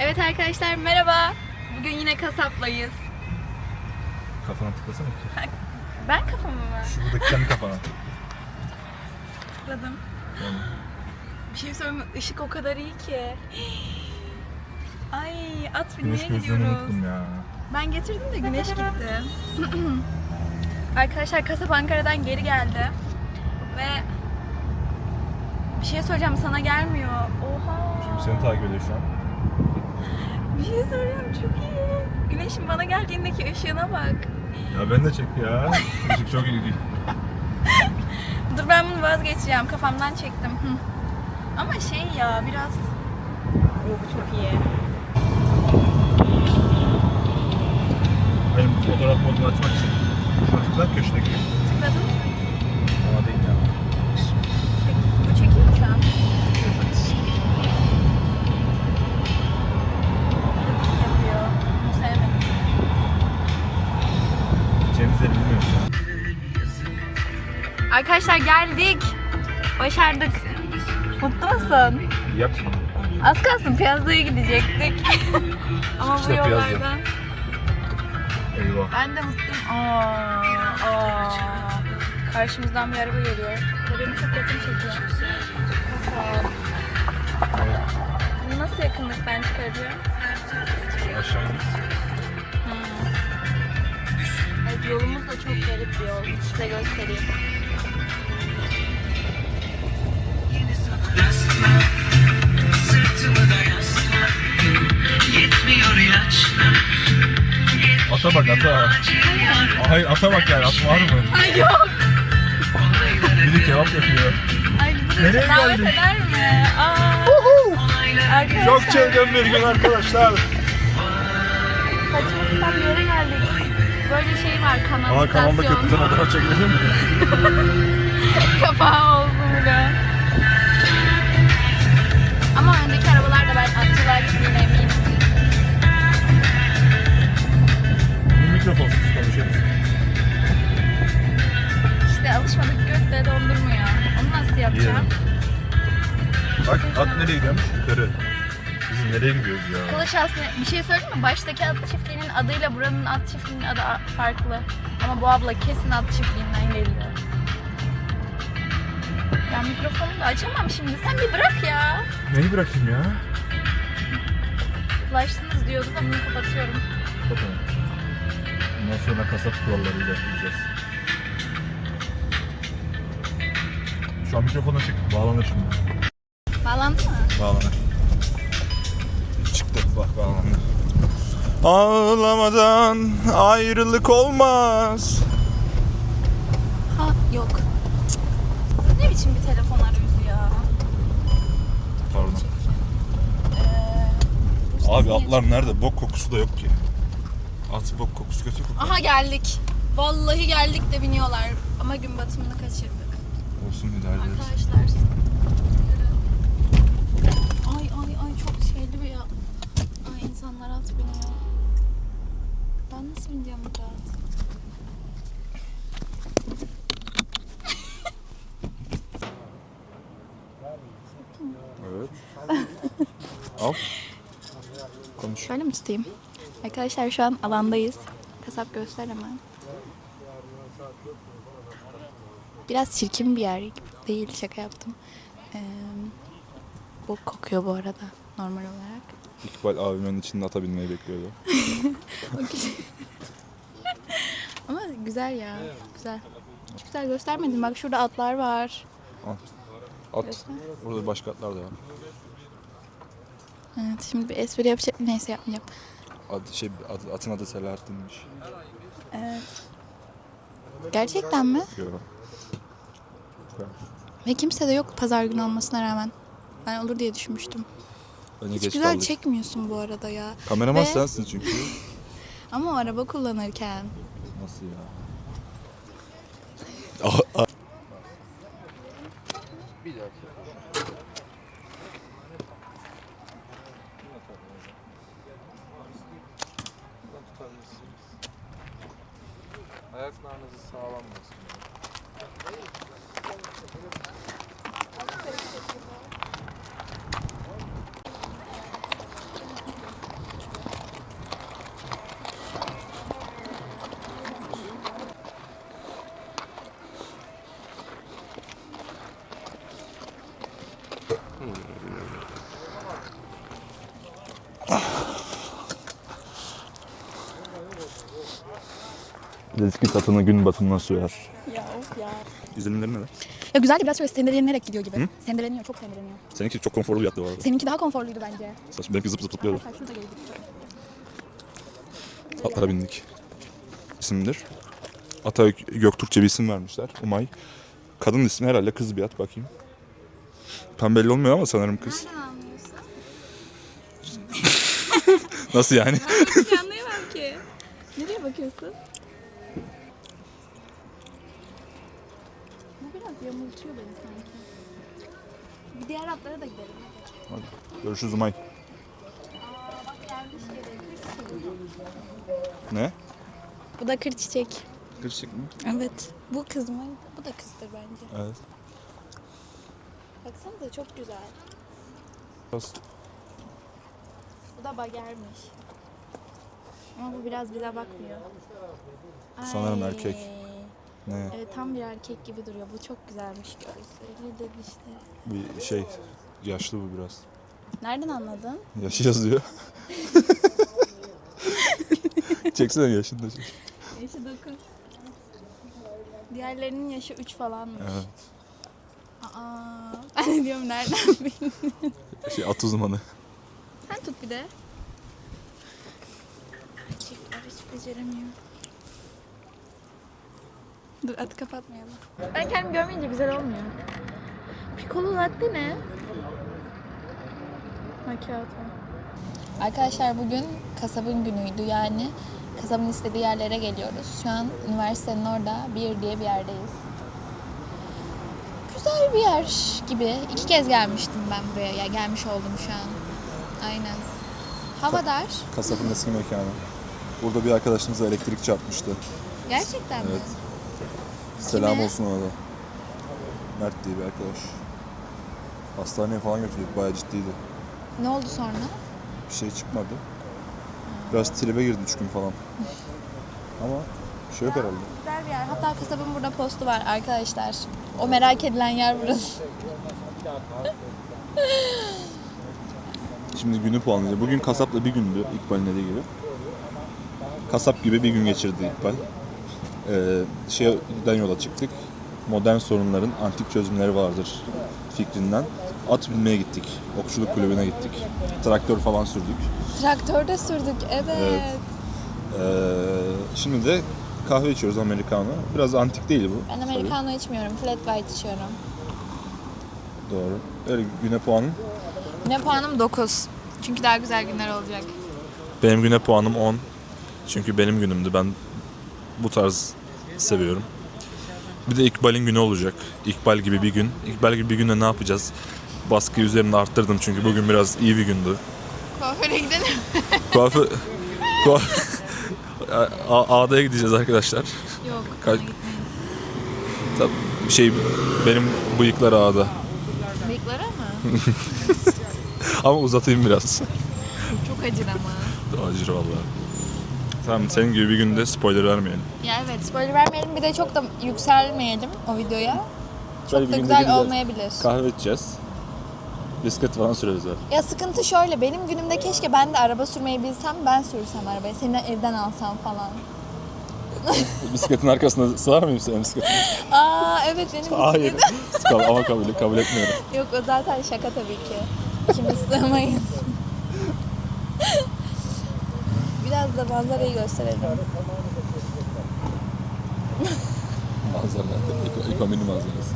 Evet arkadaşlar merhaba. Bugün yine kasaplayız. Kafana tıklasana. Ben kafamı mı Şu buradaki kendi kafana. tıkladım? Yani Bir şey söyleyeyim mi? Işık o kadar iyi ki. Ay at güneş binmeye gözlüğünü gidiyoruz. unuttum ya. Ben getirdim de güneş gitti. Arkadaşlar kasap Ankara'dan geri geldi. Ve bir şey söyleyeceğim sana gelmiyor. Oha. Şimdi seni takip ediyor şu an. Bir şey söyleyeceğim çok iyi. Güneşin bana geldiğindeki ışığına bak. Ya ben de çek ya. Işık çok iyi değil. Dur ben bunu vazgeçeceğim. Kafamdan çektim. Hı. Ama şey ya biraz... Oo, bu çok iyi. Benim bu fotoğraf modunu açmak için. Şuna tıkla köşedeki. Tıkladım. Bilmiyorum. Arkadaşlar geldik. Başardık. Mutlu musun? Yap. Az kalsın Piyazlı'ya gidecektik. Ama bu Piyazlı. yollardan. Eyvah. Ben de mutluyum. Aa, aa. Karşımızdan bir araba geliyor. Benim çok yakın çekiyor. Nasıl? Nasıl yakınlıktan çıkarıyor? Aşağı in. Yolumuz da çok garip bir yol. Size göstereyim. Ata bak ata. Hayır ata bak yani at var mı? Ay yok. Biri kebap yapıyor. Ay bizi Nereye davet geldik? eder mi? Aa. Arkadaşlar. Çok çılgın bir gün arkadaşlar. Saçma sapan bir yere geldik. Böyle şey var Aa kanalda kanalizasyon. köprüden kadar çekilir mi? Kapağı olsun bile. Ama öndeki arabalar da ben atçılar gittiğine eminim. Mikrofonsuz konuşuyoruz. İşte alışmadık götle dondurmuyor. Onu nasıl yapacağım? Bak at nereye gidiyormuş? Yukarı. Nereye gidiyoruz ya? Kılıç aslında bir şey söyleyeyim mi? Baştaki at çiftliğinin adıyla buranın at çiftliğinin adı farklı. Ama bu abla kesin at çiftliğinden geliyor. Ben mikrofonu da açamam şimdi. Sen bir bırak ya. Neyi bırakayım ya? Ulaştınız diyordu da bunu kapatıyorum. Bakalım. Bundan sonra kasap kurallarıyla yapacağız. Şu an mikrofona çık. Bağlanır şimdi. Bağlandı mı? Bağlanır. Bak bağlandı. Ağlamadan ayrılık olmaz. Ha yok. Ne biçim bir telefon arayüzü ya? Pardon. Ee, Abi atlar nerede? Bok kokusu da yok ki. At bok kokusu kötü kokuyor. Aha geldik. Vallahi geldik de biniyorlar. Ama gün batımını kaçırdık. Olsun idare ederiz. Arkadaşlar. Ay ay ay çok şeyli bir ya. İnsanlar at biniyor. Ben nasıl bineceğim bu at? Evet. Al. Konuş. Şöyle mi tutayım? Arkadaşlar şu an alandayız. Kasap göster hemen. Biraz çirkin bir yer değil şaka yaptım. Ee, bok kokuyor bu arada normal olarak. İkbal abimin içinde ata binmeyi bekliyordu. Ama güzel ya. Güzel. Hiç güzel göstermedim. Bak şurada atlar var. At. Göster. Burada başka atlar da var. Evet şimdi bir espri yapacak. Neyse yapmayacağım. Ad, şey, ad- atın adı Selahattin'miş. Evet. Gerçekten mi? Yo. Ve kimse de yok pazar günü olmasına rağmen. Ben olur diye düşünmüştüm. Bence Hiç geç güzel kaldık. çekmiyorsun bu arada ya. Kameraman Ve- sensin çünkü. Ama o araba kullanırken. Nasıl ya? Eski tatını gün batımına suyar. Ya of ya. İzlenimleri neler? Ya güzel de biraz şöyle sendelenerek gidiyor gibi. Sendeleniyor, çok sendeleniyor. Seninki çok konforlu yattı bu arada. Seninki daha konforluydu bence. Saçma benimki zıp zıp zıplıyordu. Arkadaşlar şurada geldik. Atlara bindik. İsimdir. Ata Göktürkçe bir isim vermişler. Umay. Kadın ismi herhalde kız bir at bakayım. Tam belli olmuyor ama sanırım kız. Nereden anlıyorsun? Nasıl yani? Anlayamam ki. Nereye bakıyorsun? Bu biraz yamultuyor beni sanki. Bir diğer atlara da gidelim. Hadi. Görüşürüz Umay. Aa bak gelmiş geri. Ne? Bu da kır çiçek. Kırçık mı? Evet. Bu kız mı? Bu da kızdır bence. Evet. Baksanıza çok güzel. Biraz Bu da bagermiş. Ama bu biraz bize bakmıyor. Sanırım Ay. erkek. Ne? Evet tam bir erkek gibi duruyor. Bu çok güzelmiş görseli de işte. Bir şey yaşlı bu biraz. Nereden anladın? Yaşı yazıyor. Çeksene yaşını da çek. Yaşı 9. Diğerlerinin yaşı 3 falanmış. Evet. Aa, ben de diyorum nereden bildin? Şey at uzmanı. Sen tut bir de. Erkekler hiç beceremiyor. Dur atı kapatmayalım. Ben kendimi görmeyince güzel olmuyor. Piccolo latte ne? Macchiato. Arkadaşlar bugün kasabın günüydü yani kasabın istediği yerlere geliyoruz. Şu an üniversitenin orada bir diye bir yerdeyiz. Güzel bir yer gibi. İki kez gelmiştim ben buraya. Ya gelmiş oldum şu an. Aynen. Hava dar. Kasapın eski mekanı. Burada bir arkadaşımıza elektrik çarpmıştı. Gerçekten mi? Evet. Selam Kime? olsun ona da. Mert diye bir arkadaş. Hastaneye falan götürdük. Bayağı ciddiydi. Ne oldu sonra? Bir şey çıkmadı. Biraz tribe girdi üç gün falan. Ama bir şey yok herhalde. Güzel bir yer. Hatta kasabın burada postu var arkadaşlar. O merak edilen yer burası. Şimdi günü puanlayacağım. Bugün kasapla bir gündü İkbal'in dediği gibi. Kasap gibi bir gün geçirdi İkbal. Ee, şeyden yola çıktık. Modern sorunların antik çözümleri vardır fikrinden. At binmeye gittik. Okçuluk kulübüne gittik. Traktör falan sürdük. Traktörde sürdük. Evet. Evet. Ee, şimdi de kahve içiyoruz Americano. Biraz antik değil bu. Ben tabii. americano içmiyorum. Flat white içiyorum. Doğru. Öyle güne puanım. Ne puanım 9. Çünkü daha güzel günler olacak. Benim güne puanım 10. Çünkü benim günümdü. Ben bu tarz seviyorum. Bir de İkbal'in günü olacak. İkbal gibi bir gün. İkbal gibi bir günde ne yapacağız? Baskıyı üzerinde arttırdım çünkü bugün biraz iyi bir gündü. Kuaföre gidelim. Kuaför... Kuaf... A- A'daya gideceğiz arkadaşlar. Yok. Kaç-. Tabii şey benim bıyıklar A'da. Bıyıklara mı? Ama uzatayım biraz. Çok acır ama. Acır vallahi. Tamam senin gibi bir günde spoiler vermeyelim. Ya evet spoiler vermeyelim bir de çok da yükselmeyelim o videoya. Çok bir da günde güzel gideceğiz. olmayabilir. Kahve içeceğiz. Bisiklet falan süreriz abi. Ya sıkıntı şöyle benim günümde keşke ben de araba sürmeyi bilsem ben sürsem arabayı. Seni evden alsam falan. Bisikletin arkasına sığar mıyım senin bisikletin? Aa evet benim Hayır. bisikletim. Kabul- Ama kabul, kabul etmiyorum. Yok o zaten şaka tabii ki. İkimiz sığmayız. Biraz da manzarayı gösterelim. Manzara. Eko, manzarası.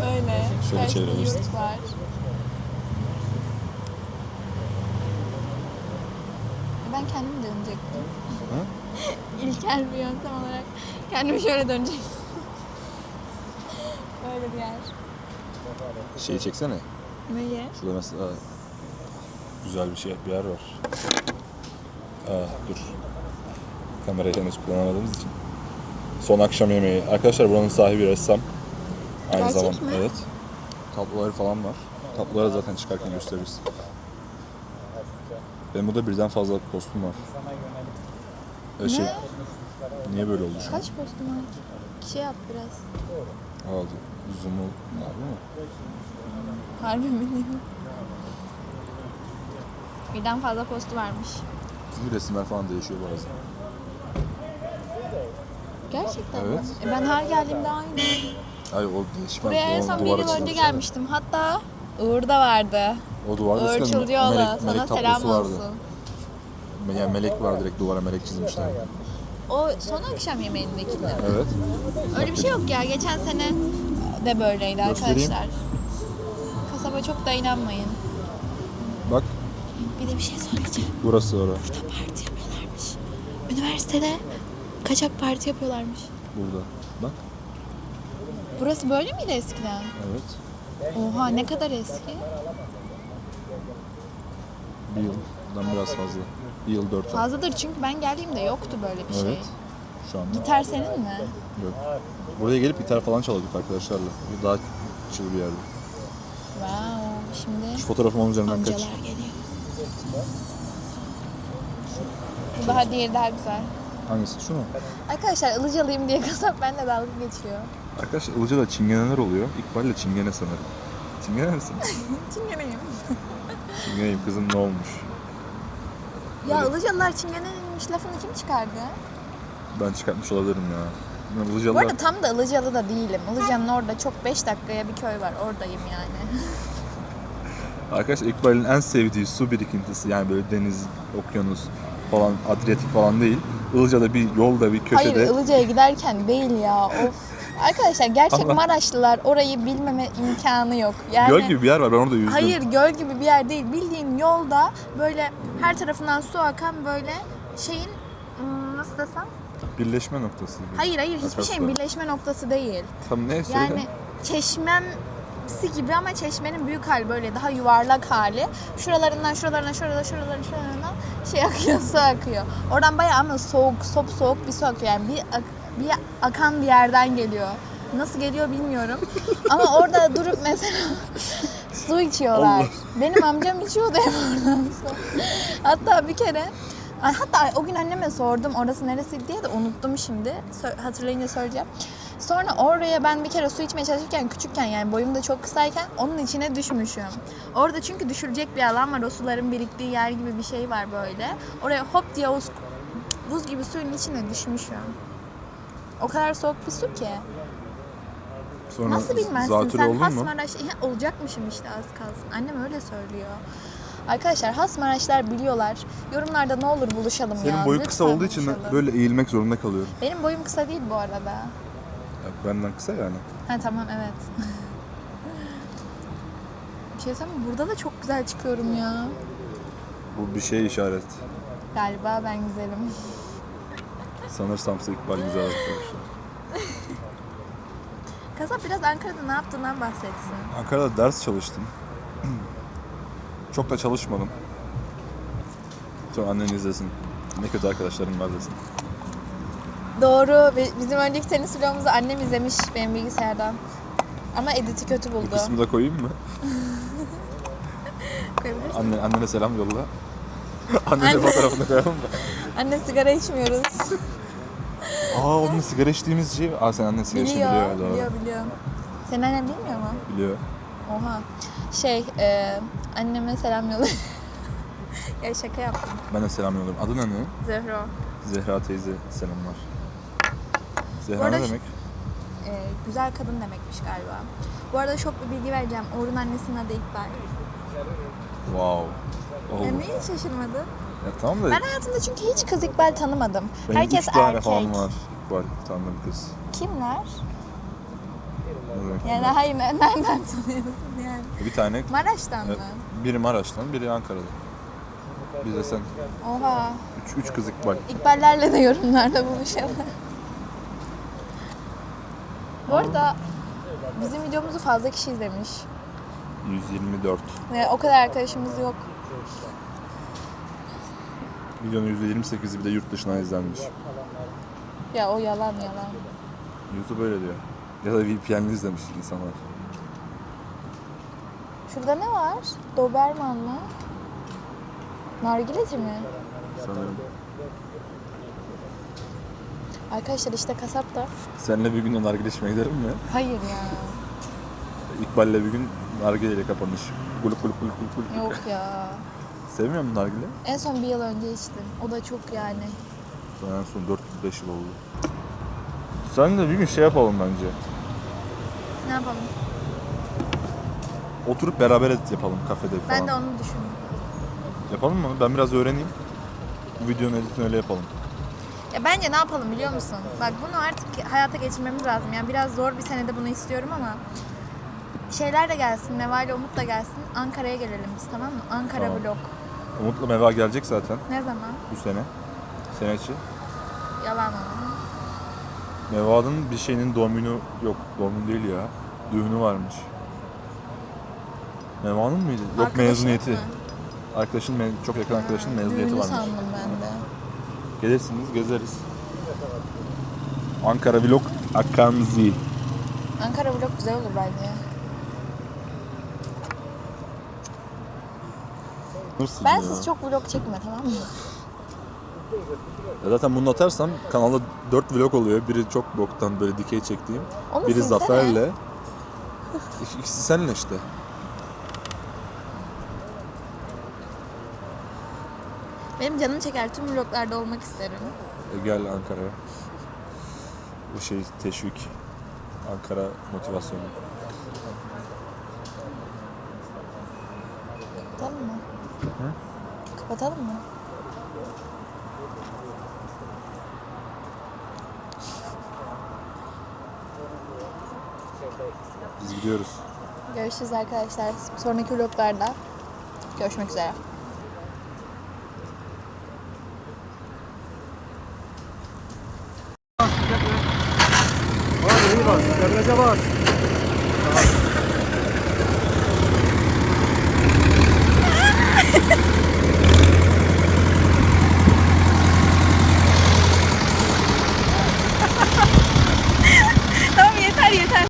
Öyle. Şöyle çevirebilirsin. yurt var. Ben kendim dönecektim. Ha? İlkel bir yöntem olarak kendimi şöyle dönecektim. Böyle bir yer. Şeyi çeksene. Neyi? Şurada mesela güzel bir şey bir yer var. Aa, dur. Kamerayı henüz kullanamadığımız için. Son akşam yemeği. Arkadaşlar buranın sahibi ressam. Aynı Gerçek zamanda. mi? Evet. Tabloları falan var. Tabloları zaten çıkarken gösteririz. Benim burada birden fazla postum var. Ee, şey, Ne? Niye böyle oldu şu an? Kaç postum var? Şey yap biraz. Aldı. Zoom'u abi mi? Harbi mi? Birden fazla postu varmış. Çünkü resimler falan değişiyor bazen. Gerçekten Evet. mi? E ben her geldiğimde aynı. Hayır o değişmez. Buraya en son bir yıl önce gelmiştim. Hatta Uğur da vardı. O duvarda Uğur eskiden Çılcıoğlu. melek, Sana selam tablosu vardı. olsun. Yani melek var direkt duvara melek çizmişler. O son akşam yemeğindeki mi? Evet. Öyle bir şey yok ya. Geçen sene de böyleydi Göstereyim. arkadaşlar. Kasaba çok da inanmayın. Bir de bir şey söyleyeceğim. burası orada. Burada parti yapıyorlarmış. Üniversitede kaçak parti yapıyorlarmış. Burada. Bak. Burası böyle miydi eskiden? Evet. Oha ne kadar eski. Bir yıldan biraz fazla. Bir yıl dört ay. Fazladır çünkü ben geldiğimde yoktu böyle bir şey. Evet. Şu anda Gitar senin mi? yok. Buraya gelip gitar falan çalıyorduk arkadaşlarla. Daha chill bir yerde. Wow. Şimdi Şu fotoğrafım onun üzerinden amcalar kaç. geliyor. Bu daha diğeri daha güzel. Hangisi? Şu mu? Arkadaşlar ılıcalıyım diye kasap benimle dalga geçiyor. Arkadaşlar Ilıca'da çingeneler oluyor. İkbal'le çingene sanırım. Çingene misin? Çingeneyim. Çingeneyim kızım ne olmuş? Ya Öyle. ılıcalılar çingeneymiş lafını kim çıkardı? Ben çıkartmış olabilirim ya. Ben Bu Ilıcalılar... arada tam da Ilıcalı da değilim. Ilıca'nın orada çok 5 dakikaya bir köy var. Oradayım yani. Arkadaşlar İkbal'in en sevdiği su birikintisi yani böyle deniz, okyanus falan, Adriyatik falan değil. Ilıca'da bir yolda bir köşede Hayır Ilıca'ya giderken değil ya. Of. Arkadaşlar gerçek Allah. Maraşlılar orayı bilmeme imkanı yok. Yani göl gibi bir yer var ben orada yüzdüm. Hayır göl gibi bir yer değil. Bildiğin yolda böyle her tarafından su akan böyle şeyin ım, nasıl desem? Birleşme noktası gibi. Hayır hayır hiçbir Akası. şeyin birleşme noktası değil. Tam ne söyle? Yani çeşmemsi gibi ama çeşmenin büyük hali böyle daha yuvarlak hali. Şuralarından şuralarına şurada şuralarına şuralarına şey akıyor su akıyor. Oradan bayağı ama soğuk sop soğuk bir su akıyor. Yani bir, ak- bir akan bir yerden geliyor. Nasıl geliyor bilmiyorum. ama orada durup mesela su içiyorlar. Allah. Benim amcam içiyordu hep oradan su. Hatta bir kere Hatta o gün anneme sordum orası neresi diye de unuttum şimdi. Hatırlayınca söyleyeceğim. Sonra oraya ben bir kere su içmeye çalışırken küçükken yani boyum da çok kısayken onun içine düşmüşüm. Orada çünkü düşürecek bir alan var. O suların biriktiği yer gibi bir şey var böyle. Oraya hop diye o buz gibi suyun içine düşmüşüm. O kadar soğuk bir su ki. Sonra Nasıl bilmezsin sen? Hasmaraş olacakmışım işte az kalsın. Annem öyle söylüyor. Arkadaşlar Hasmaraşlar biliyorlar. Yorumlarda ne olur buluşalım ya. Senin boyun kısa olduğu için buluşalım. böyle eğilmek zorunda kalıyorum. Benim boyum kısa değil bu arada. Ya benden kısa yani. Ha tamam evet. bir şey söyleyeyim mi? Burada da çok güzel çıkıyorum ya. Bu bir şeye işaret. Galiba ben güzelim. Sanırsam İkbal güzel arkadaşlar. Kasap biraz Ankara'da ne yaptığından bahsetsin. Ankara'da ders çalıştım. Çok da çalışmadım. Sonra annen izlesin. Ne kötü arkadaşlarım var desin. Doğru. Bi- Bizim önceki tenis vlogumuzu annem izlemiş benim bilgisayardan. Ama editi kötü Bu buldu. kısmı da koyayım mı? Koyabilirsin. Anne, annene selam yolla. Annenin Anne. fotoğrafını koyalım mı? Anne sigara içmiyoruz. Aa onun sigara içtiğimiz şey. Aa sen annen sigara içtiğini biliyor, biliyor. doğru. biliyor, biliyor. Senin annen bilmiyor mu? Biliyor. Oha. Şey, e, anneme selam yolla. ya şaka yaptım. Ben de selam yolluyorum. Adı ne? Zehra. Zehra teyze selamlar. Zehra ne demek? E, güzel kadın demekmiş galiba. Bu arada şok bir bilgi vereceğim. Uğur'un annesinin adı İkbal. Wow. Oh. Ya niye şaşırmadın? Ya tamam da Ben hayatımda çünkü hiç kız İkbal tanımadım. benim Herkes üç tane erkek. falan var. İkbal tanıdığım kız. Kimler? Demek Yani hayır ne- nereden tanıyorsun yani? Bir tane Maraş'tan mı? e, biri Maraş'tan, biri Ankara'da. Bir de sen. Oha. Üç, üç kız İkbal. İkballerle de yorumlarda buluşalım. Bu arada bizim videomuzu fazla kişi izlemiş. 124. Ve o kadar arkadaşımız yok. Videonun %28'i bir de yurt dışına izlenmiş. Ya o yalan yalan. YouTube öyle diyor. Ya da VPN'li izlemiş insanlar. Şurada ne var? Doberman mı? Nargileci mi? Sanırım. Arkadaşlar işte kasapta. Seninle bir gün nargile içmeye gidelim mi? Hayır ya. İkbal'le bir gün nargileyle kapanış. Guluk guluk guluk guluk guluk. Yok ya. Sevmiyor musun nargile? En son bir yıl önce içtim. O da çok yani. Ben en son 4-5 yıl oldu. Sen de bir gün şey yapalım bence. Ne yapalım? Oturup beraber edit yapalım kafede falan. Ben de onu düşündüm. Yapalım mı? Ben biraz öğreneyim. Bu videonun editini öyle yapalım. Ya bence ne yapalım biliyor musun? Bak bunu artık hayata geçirmemiz lazım. Yani biraz zor bir senede bunu istiyorum ama şeyler de gelsin, Neva ile Umut da gelsin. Ankara'ya gelelim biz tamam mı? Ankara Tamam. vlog. Umut'la Meva gelecek zaten Ne zaman? bu sene. Sene içi. Yalan ama. Meva'nın bir şeyinin doğum günü yok. Doğum günü değil ya. Düğünü varmış. Meva'nın mıydı? Yok Arkadaşın mezuniyeti. mı? Arkadaşın, me- çok yakın arkadaşının mezuniyeti Düğünü varmış. sandım ben de. Gelirsiniz, gezeriz. Ankara Vlog Akanzi. Ankara vlog güzel olur bence. Hırsız Ben ya. siz çok vlog çekme tamam mı? Ya zaten bunu atarsam kanalda 4 vlog oluyor. Biri çok boktan böyle dikey çektiğim. Onu Biri silsene. Zafer'le. İkisi seninle işte. Benim canım çeker tüm vloglarda olmak isterim. E gel Ankara'ya. Bu şey teşvik. Ankara motivasyonu. Kapatalım mı? Kapatalım mı? Biz gidiyoruz. Görüşürüz arkadaşlar. Sonraki vloglarda görüşmek üzere. Var